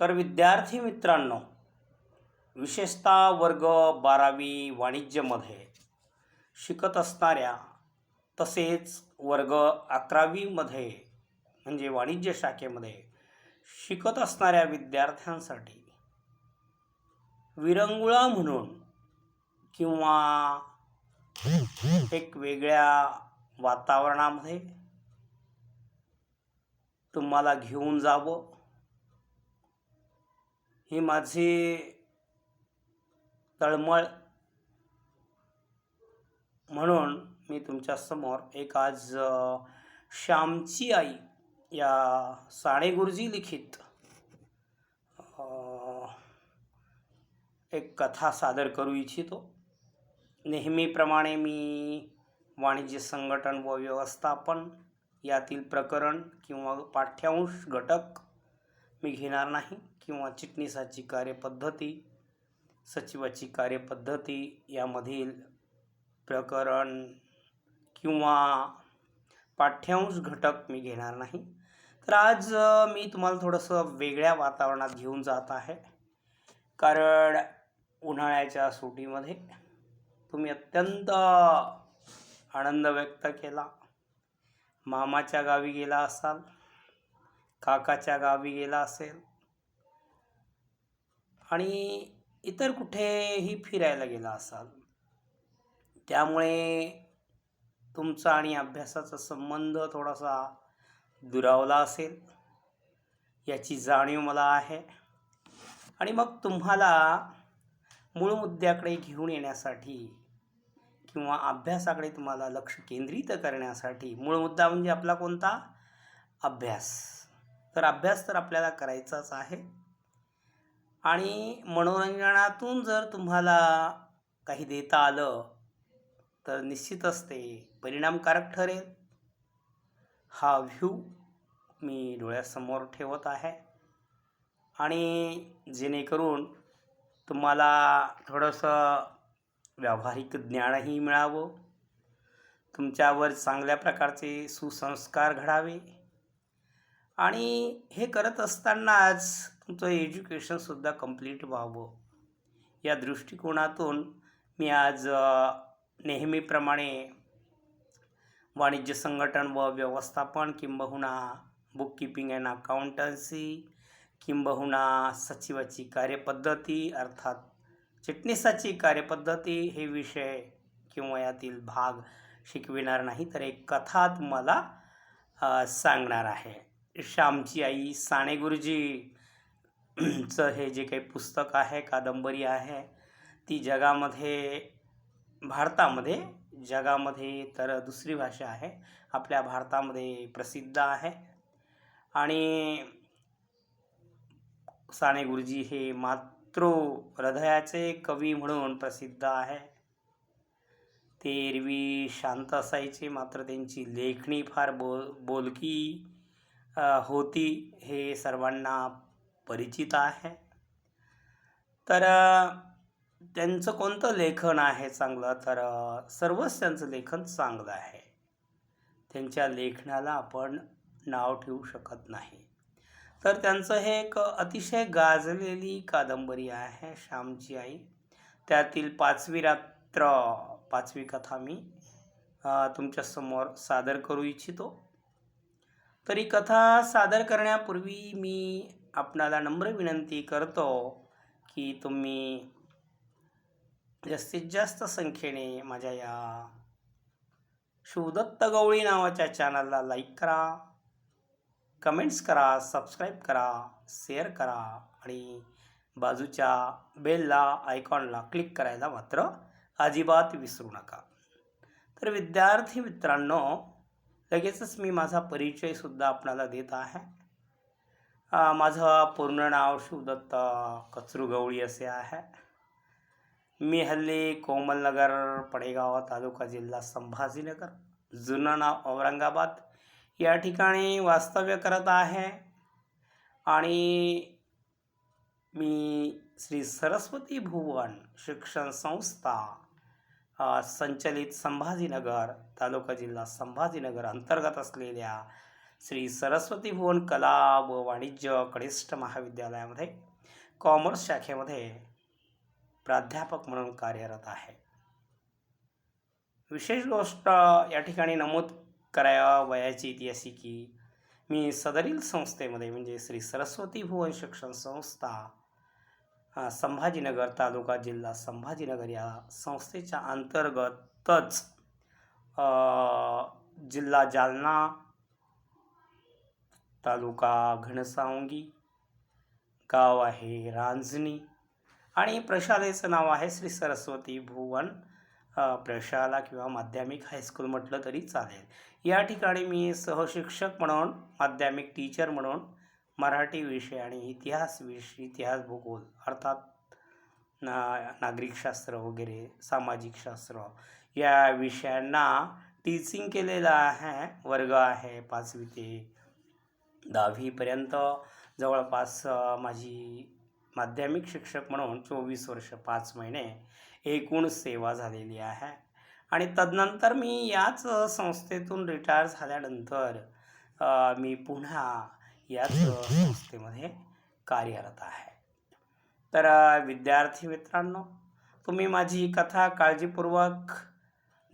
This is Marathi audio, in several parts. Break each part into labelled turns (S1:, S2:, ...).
S1: तर विद्यार्थी मित्रांनो विशेषतः वर्ग बारावी वाणिज्यमध्ये शिकत असणाऱ्या तसेच वर्ग अकरावीमध्ये म्हणजे वाणिज्य शाखेमध्ये शिकत असणाऱ्या विद्यार्थ्यांसाठी विरंगुळा म्हणून किंवा एक वेगळ्या वातावरणामध्ये तुम्हाला घेऊन जावं. ही माझी तळमळ. म्हणून मी तुमच्यासमोर एक आज श्यामची आई या साने गुरुजी लिखित एक कथा सादर करू इच्छितो. नेहमीप्रमाणे मी वाणिज्य संघटन व व्यवस्थापन यातील प्रकरण किंवा पाठ्यांश घटक मी घेणार नाही किंवा चिटणीसाची कार्यपद्धती सचिवाची कार्यपद्धती यामधील प्रकरण किंवा पाठ्यांश घटक मी घेणार नाही. तर आज मी तुम्हाला थोडंसं वेगळ्या वातावरणात घेऊन जात आहे. कारण उन्हाळ्याच्या सुटीमध्ये तुम्ही अत्यंत आनंद व्यक्त केला. मामाच्या गावी गेला असाल. काकाच्या गावी गेला असेल. आणि इतर कुठेही फिरायला गेला असाल. त्यामुळे तुमचा आणि अभ्यासाचा संबंध थोडासा दुरावला असेल. याची जाणीव मला आहे. आणि मग तुम्हाला मूळ मुद्द्याकडे घेऊन येण्यासाठी किंवा अभ्यासाकडे तुम्हाला लक्ष केंद्रित करण्यासाठी मूळ मुद्दा म्हणजे आपला कोणता? अभ्यास. तर अभ्यास तर आपल्याला करायचाच आहे. आणि मनोरंजनातून जर तुम्हाला काही देता आलं तर निश्चितच ते परिणामकारक ठरेल. हा व्ह्यू मी डोळ्यासमोर ठेवत आहे. आणि जेणेकरून तुम्हाला थोडंसं व्यावहारिक ज्ञानही मिळावं. तुमच्यावर चांगल्या प्रकारचे सुसंस्कार घडावे. आणि हे करत असतानाच तुमचं एज्युकेशनसुद्धा कंप्लीट व्हावं. या दृष्टिकोनातून मी आज नेहमीप्रमाणे वाणिज्य संघटन व व्यवस्थापन किंबहुना बुक किपिंग अँड अकाउंटन्सी किंबहुना सचिवाची कार्यपद्धती अर्थात चिटणीसाची कार्यपद्धती हे विषय किंवा यातील भाग शिकविणार नाही तर एक कथा तुम्हाला सांगणार आहे. श्यामची आई साने गुरुजी चं हे जे काही पुस्तक आहे कादंबरी आहे ती जगामध्ये भारतामध्ये जगामध्ये तर दुसरी भाषा आहे. आपल्या भारतामध्ये प्रसिद्ध आहे. आणि साने गुरुजी हे मातृ हृदयाचे कवी म्हणून प्रसिद्ध आहे. ते एरवी शांत असायचे मात्र त्यांची लेखणी फार बोल बोलकी होती हे सर्वांना परिचित आहे. तर त्यांचं कोणतं लेखन आहे चांगलं? तर सर्वच त्यांचं लेखन चांगलं आहे. त्यांच्या लेखनाला आपण नाव ठेवू शकत नाही. तर त्यांचं हे एक अतिशय गाजलेली कादंबरी आहे श्यामची आई. त्यातील पाचवी रात्र पाचवी कथा मी तुमच्यासमोर सादर करू इच्छितो. तरी कथा सादर करण्यापूर्वी मी आपणाला नम्र विनंती करतो की तुम्ही जास्तीत जास्त संख्येने माझ्या या शिवदत्त गवळी नावाच्या चॅनलला लाईक करा कमेंट्स करा सबस्क्राईब करा शेअर करा आणि बाजूच्या बेलला आयकॉनला क्लिक करायला मात्र अजिबात विसरू नका. तर विद्यार्थी मित्रांनो लगेचच मी माझा परिचयसुद्धा आपणाला देत आहे. माझं पूर्ण नाव शिवदत्त कचरू गवळी असे आहे. मी हल्ली कोमलनगर पडेगाव तालुका जिल्हा संभाजीनगर जुनं नाव औरंगाबाद या ठिकाणी वास्तव्य करत आहे. आणि मी श्री सरस्वती भुवन शिक्षण संस्था संचलित संभाजीनगर तालुका जिल्हा संभाजीनगर अंतर्गत असलेल्या श्री सरस्वती भुवन कला व वाणिज्य कनिष्ठ महाविद्यालयामध्ये कॉमर्स शाखेमध्ये प्राध्यापक म्हणून कार्यरत आहे. विशेष गोष्ट या ठिकाणी नमूद करावयाची ती अशी की मी सदरील संस्थेमध्ये म्हणजे श्री सरस्वती भुवन शिक्षण संस्था संभाजीनगर तालुका जिल्हा संभाजीनगर या संस्थेच्या अंतर्गतच जिल्हा जालना तालुका घनसावंगी गाव आहे रांजणी आणि प्रशालेचं नाव आहे श्री सरस्वती भुवन प्रशाला किंवा माध्यमिक हायस्कूल म्हटलं तरी चालेल. या ठिकाणी मी सहशिक्षक म्हणून माध्यमिक टीचर म्हणून मराठी विषय आणि इतिहास विषय इतिहास भूगोल अर्थात ना नागरिकशास्त्र वगैरे सामाजिक शास्त्र या विषयांना टीचिंग केलेलं आहे वर्ग आहे पाचवी ते दहावीपर्यंत जवळपास माझी माध्यमिक शिक्षक म्हणून चोवीस वर्ष पाच महिने एकूण सेवा झालेली आहे. आणि तदनंतर मी याच संस्थेतून रिटायर झाल्यानंतर मी पुन्हा याच संस्थेमध्ये कार्यरत आहे. तर विद्यार्थी मित्रांनो तुम्ही माझी कथा काळजीपूर्वक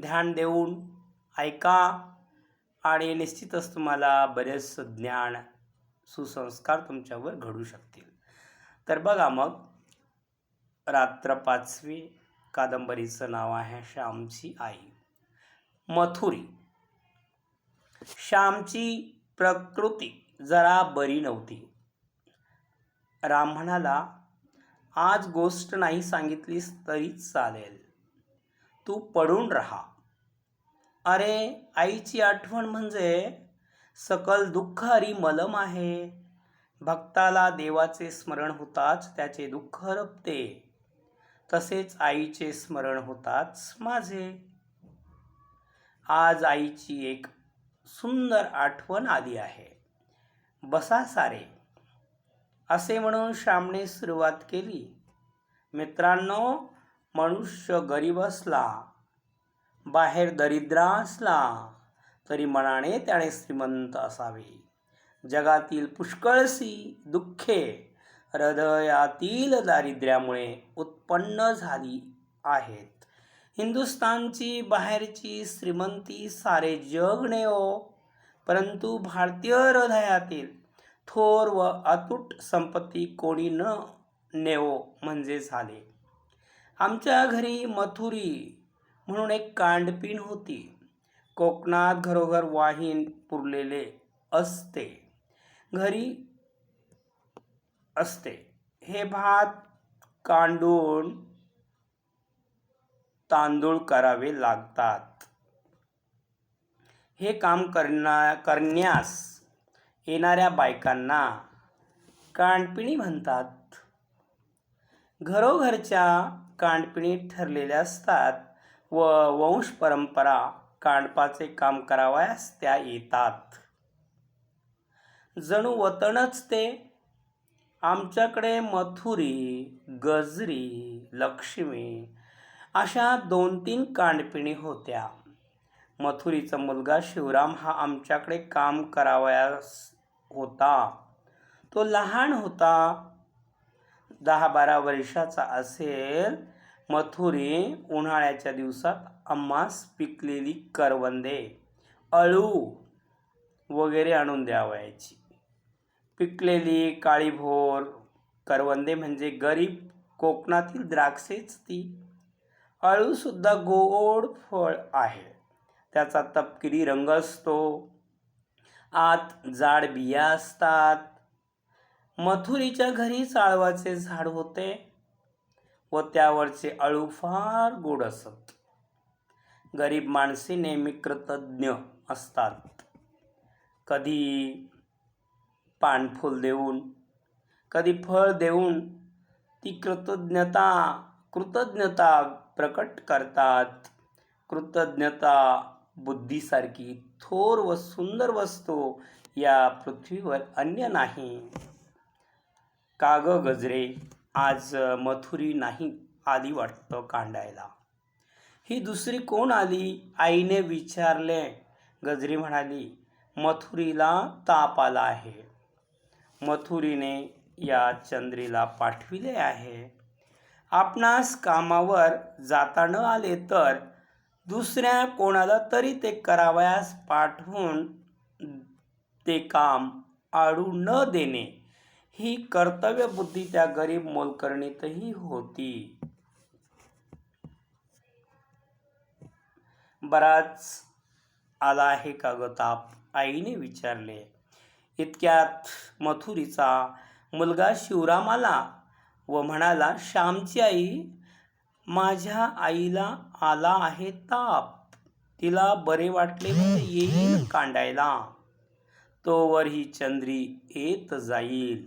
S1: ध्यान देऊन ऐका आणि निश्चितच तुम्हाला बरेच ज्ञान सुसंस्कार तुमच्यावर घडू शकतील. तर बघा मग रात्र पाचवी कादंबरीचं नाव आहे श्यामची आई. मथुरी. श्यामची प्रकृती जरा बरी नव्हती. राम म्हणाला आज गोष्ट नाही सांगितलीस तरी चालेल. तू पडून राहा. अरे आईची आठवण म्हणजे सकल दुःख हरी मलम आहे. भक्ताला देवाचे स्मरण होताच त्याचे दुःख हरपते तसेच आईचे स्मरण होताच माझे. आज आईची एक सुंदर आठवण आली आहे. बसा सारे. असे म्हणून श्यामने सुरुवात केली. मित्रांनो मनुष्य गरीब असला बाहेर दरिद्रा असला तरी मनाने त्याने श्रीमंत असावे. जगातील पुष्कळसी दुःखे हृदयातील दारिद्र्यामुळे उत्पन्न झाली आहेत. हिंदुस्थानची बाहेरची श्रीमंती सारे जग नेओ हो. परंतु भारतीय हृदयातील थोर व अतूट संपत्ती कोणी न नेवो म्हणजे झाले. आमच्या घरी मथुरी म्हणून एक कांडपीण होती. कोकणात घरोघर वाहीन पुरलेले असते. घरी असते. हे भात कांडून तांदूळ करावे लागतात. हे काम करण्या करण्यास येणाऱ्या बायकांना कांडपिणी म्हणतात. घरोघरच्या कानपिणी ठरलेल्या असतात व वंश परंपरा कांडपाचे काम करावयास त्या येतात. जणू वतनच ते आमच्याकडे मथुरी गजरी लक्ष्मी अशा दोन तीन कांडपिणी होत्या. मथुरीचा मुलगा शिवराम हा आमच्याकडे काम करावयास होता. तो लहान होता. दहा बारा वर्षाचा असेल. मथुरी उन्हाळ्याच्या दिवसात आम्हास पिकलेली करवंदे अळू वगैरे आणून द्यावयाची. पिकलेली काळीभोर करवंदे म्हणजे गरीब कोकणातील द्राक्षेच ती. अळूसुद्धा गोड फळ आहे. त्याचा तपकिरी रंग असतो. आत जाड बिया असतात. मथुरीच्या घरी चाळवाचे झाड होते व त्यावरचे अळू फार गोड असत. गरीब माणसे नेहमी कृतज्ञ असतात. कधी पानफूल देऊन कधी फळ देऊन ती कृतज्ञता कृतज्ञता प्रकट करतात. कृतज्ञता बुद्धीसारखी थोर व सुंदर वस्तू या पृथ्वीवर अन्य नाही. काग गजरे आज मथुरी नाही आली वाटतं कांडायला. ही दुसरी कोण आली? आईने विचारले. गजरी म्हणाली मथुरीला ताप आला आहे. मथुरीने या चंद्रीला पाठविले आहे. आपणास कामावर जाता न आले तर दुसऱ्या कोणाला तरी ते करावयास पाठवून ते काम आडू न देणे ही कर्तव्य बुद्धी त्या गरीब मोलकरणीतही होती. बराच आला आहे का गताप ताप? आईने विचारले. इतक्यात मथुरीचा मुलगा शिवराम आला व म्हणाला श्यामची आई माझ्या आईला आला आहे ताप. तिला बरे वाटले तर येईल कांडायला. तोवर ही चंद्री येत जाईल.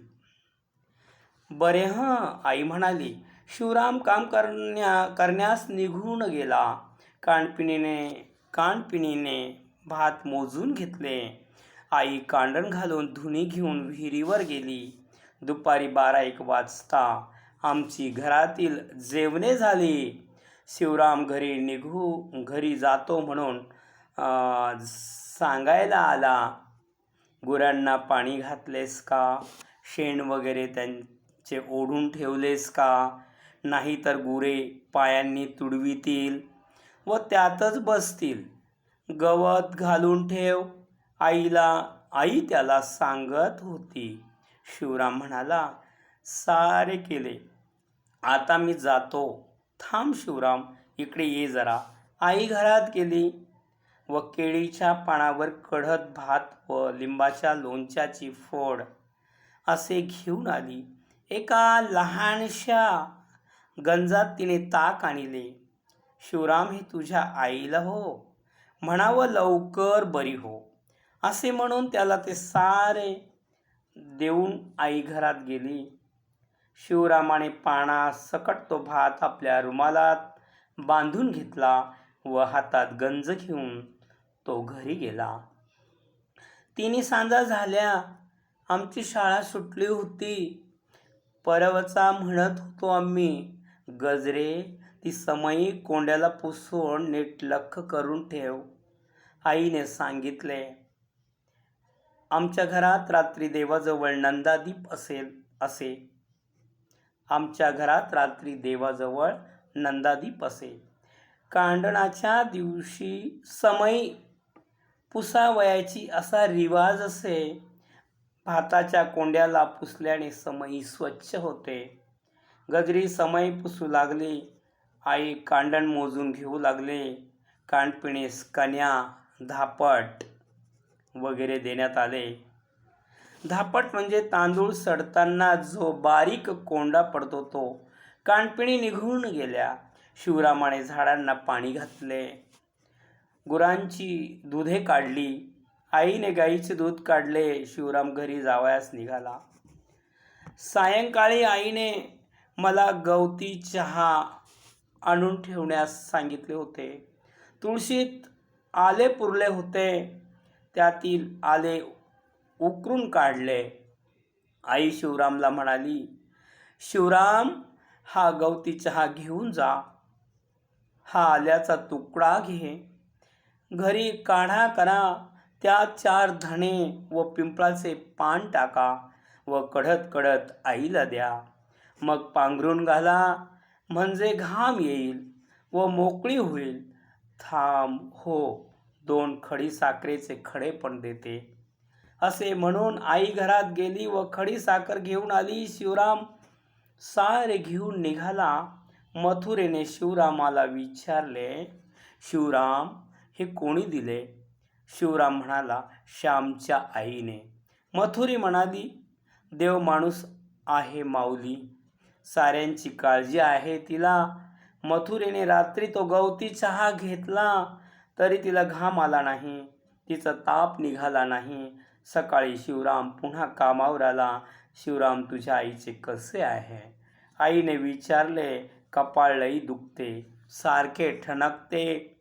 S1: बरे हं आई म्हणाली. शिवराम काम करण्या करण्यास निघून गेला. कानपिणीने कानपिणीने भात मोजून घेतले. आई कांडण घालून धुणी घेऊन विहिरीवर गेली. दुपारी बारा एक वाजता आमची घरातील जेवणे झाली. शिवराम घरी निघू घरी जातो म्हणून सांगायला आला गुरांना पाणी घातलेस का? शेण वगैरे त्यांचे ओढून ठेवलेस का? नाही तर गुरे पायांनी तुडवितील व त्यातच बसतील. गवत घालून ठेव आईला आई त्याला सांगत होती. शिवराम म्हणाला सारे केले. आता मी जातो. थांब शिवराम इकडे ये जरा. आई घरात गेली. व केळीच्या पानावर कढत भात व लिंबाच्या लोणच्याची फोड. असे घेऊन आली. एका लहानशा गंजात तिने ताक आणले. शिवराम हे तुझ्या आईला हो. म्हणावं लवकर बरी हो. असे म्हणून त्याला ते सारे देऊन आई घरात गेली. शिवरामाने पाना सकट तो भात आपल्या रुमालात बांधून घेतला व हातात गंज घेऊन तो घरी गेला. तिन्ही सांजा झाल्या. आमची शाळा सुटली होती. परवचा म्हणत होतो आम्ही गजरे ती समयी कोंड्याला पुसून नीट लख करून ठेव. आईने सांगितले आमच्या घरात रात्री देवाजवळ नंदादीप असेल असे. आमच्या घरात रात्री देवाजवळ नंदादीप असे. कांडणाच्या दिवशी समय पुसावयाची असा रिवाज असे. भाताच्या कोंड्याला पुसल्याने समई स्वच्छ होते. गजरी समय पुसू लागली. आई कांडण मोजून घेऊ लागले. कानपिणीस कन्या धापट वगैरे देण्यात आले. धापट म्हणजे तांदूळ सडताना जो बारीक कोंडा पडतो तो. कानपिणी निघून गेल्या. शिवरामाने झाडांना पाणी घातले. गुरांची दुधे काढली. आईने गाईचे दूध काढले. शिवराम घरी जावयास निघाला. सायंकाळी आईने मला गवती चहा आणून ठेवण्यास सांगितले होते. तुळशीत आले पुरले होते. त्यातील आले उकरून काढले. आई शिवरामला म्हणाली शिवराम हा गवती चहा घेऊन जा. हा आल्याचा तुकडा घे. घरी काढा करा. त्यात चार धणे व पिंपळाचे पान टाका व कढत कढत आईला द्या. मग पांघरून घाला. म्हणजे घाम येईल व मोकळी होईल. थांब हो. दोन खडी साखरेचे खडे पण देते. असे म्हणून आई घरात गेली व खडी साखर घेऊन आली. शिवराम सारे घेऊन निघाला. मथुरेने शिवरामाला विचारले शिवराम हे कोणी दिले? शिवराम म्हणाला श्यामच्या आईने. मथुरी म्हणाली देव माणूस आहे माऊली. साऱ्यांची काळजी आहे तिला. मथुरेने रात्री तो गवती चहा घेतला तरी तिला घाम आला नाही. तिचा ताप निघाला नाही. सकाळी शिवराम पुन्हा कामावर आला. शिवराम तुझ्या आईचे कसे आहे? आईने विचारले. कपाळ लई दुखते. सारखे ठणकते.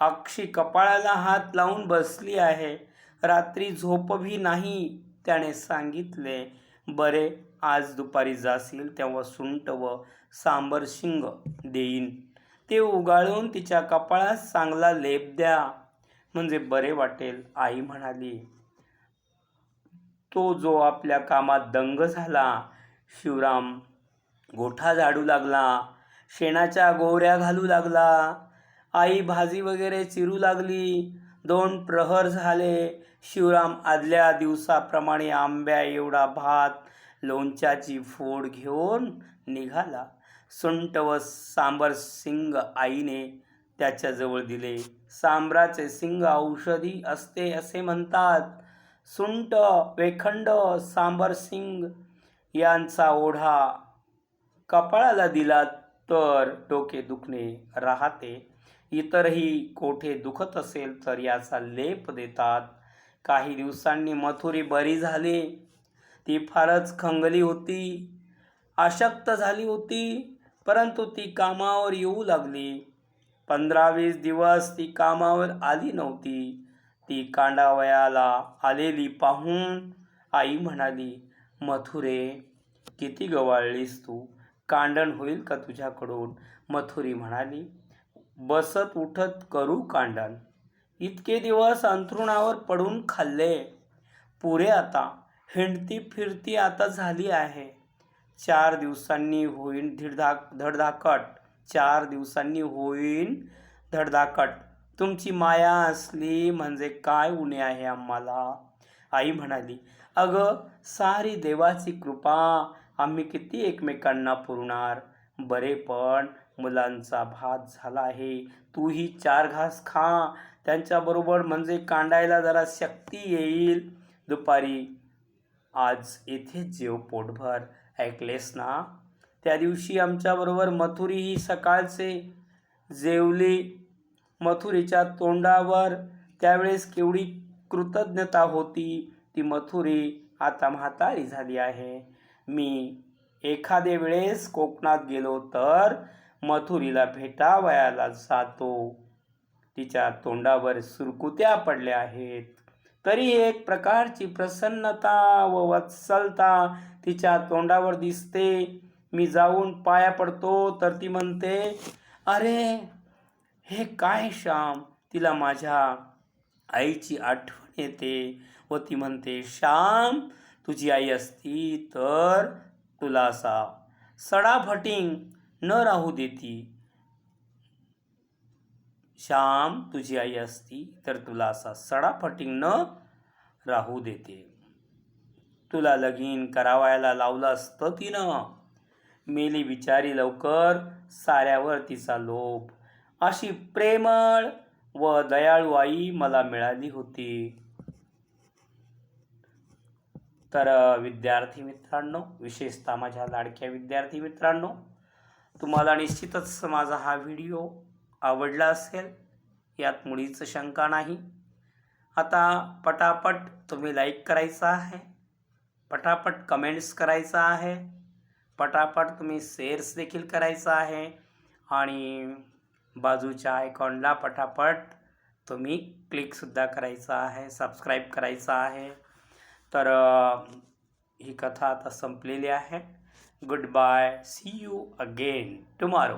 S1: अक्षी कपाळाला हात लावून बसली आहे. रात्री झोपही नाही त्याने सांगितले. बरे आज दुपारी जाशील तेव्हा सुंट व सांबर शिंग देईन. ते उगाळून तिच्या कपाळात चांगला लेप द्या. म्हणजे बरे वाटेल आई म्हणाली. तो जो आपल्या कामात दंग झाला शिवराम गोठा झाडू लागला शेणाच्या गोवऱ्या घालू लागला आई भाजी वगैरे चिरू लागली दोन प्रहर झाले शिवराम आदल्या दिवसाप्रमाणे आंब्या एवढा भात लोणच्याची फोड घेऊन निघाला. सुंट व सांबर सिंग आईने त्याच्याजवळ दिले. सांबराचे सिंग औषधी असते असे म्हणतात. सुंट वेखंड सांबर सिंग यांचा ओढा कपाळाला दिला तर डोके दुखणे राहते. इतरही कोठे दुखत असेल तर याचा लेप देतात. काही दिवसांनी मथुरी बरी झाली. ती फारच खंगली होती. अशक्त झाली होती परंतु ती कामावर येऊ लागली. पंधरा वीस दिवस ती कामावर आली नव्हती. ती कांडावयाला आलेली पाहून आई म्हणाली मथुरे किती गवाळलीस तू? कांडण होईल का तुझ्याकडून? मथुरी म्हणाली बसत उठत करू कांडण. इतके दिवस अंथरुणावर पडून खाल्ले. पुरे आता हिंडती फिरती आता झाली आहे. चार दिवसांनी होईन धीडधाक धडधाकट. चार दिवसांनी होईन धडधाकट. तुमची माया असली म्हणजे काय उणे आहे आम्हाला? आई म्हणाली अगं सारी देवाची कृपा आम्ही किती एकमेकांना पुरणार? बरे पण मुलांचा भात झाला आहे तूही चार घास खा. त्यांच्याबरोबर म्हणजे कांडायला जरा शक्ती येईल. दुपारी आज येथे जेव पोटभर. ऐकलेस ना? त्या दिवशी आमच्याबरोबर मथुरी ही सकाळचे जेवली. मथुरीच्या तोंडावर. त्यावेळेस केवढी कृतज्ञता होती. ती मथुरी आता म्हातारी झाली आहे. मी एखाद्या वेळेस कोकणात गेलो तर मथुरीला भेटावयाला जातो. तिच्या तोंडावर सुरकुत्या पडल्या आहेत. तरी एक प्रकारची प्रसन्नता व वत्सलता तिच्या तोंडावर दिसते. मी जाऊन पाया पडतो तर ती म्हणते अरे हे काय श्याम? तिला माझ्या आईची आठवण येते व ती म्हणते श्याम तुझी आई असती तर तुला असा सडाफटिंग न राहू देती. श्याम तुझी आई असती तर तुला असा सडा फटिंग न राहू देते. तुला लगीन करावायला लावलं असतं तिनं. मेली बिचारी लवकर साऱ्यावर तिचा लोभ अशी प्रेमळ व दयाळू आई मला मिळाली होती. तर विद्यार्थी मित्रांनो विशेषतः माझ्या लाडक्या विद्यार्थी मित्रांनो तुम्हाला निश्चितच माझा हा व्हिडिओ आवडला असेल यात मुळीच शंका नाही. आता पटापट तुम्ही लाईक करायचं आहे पटापट कमेंट्स करायचं आहे पटापट तुम्ही शेअर्स देखील करायचं आहे आणि बाजूच्या आयकॉनला पटापट तुम्ही क्लिकसुद्धा करायचं आहे सबस्क्राईब करायचं आहे. तर ही कथा आता संपलेली आहे. Good bye see you again tomorrow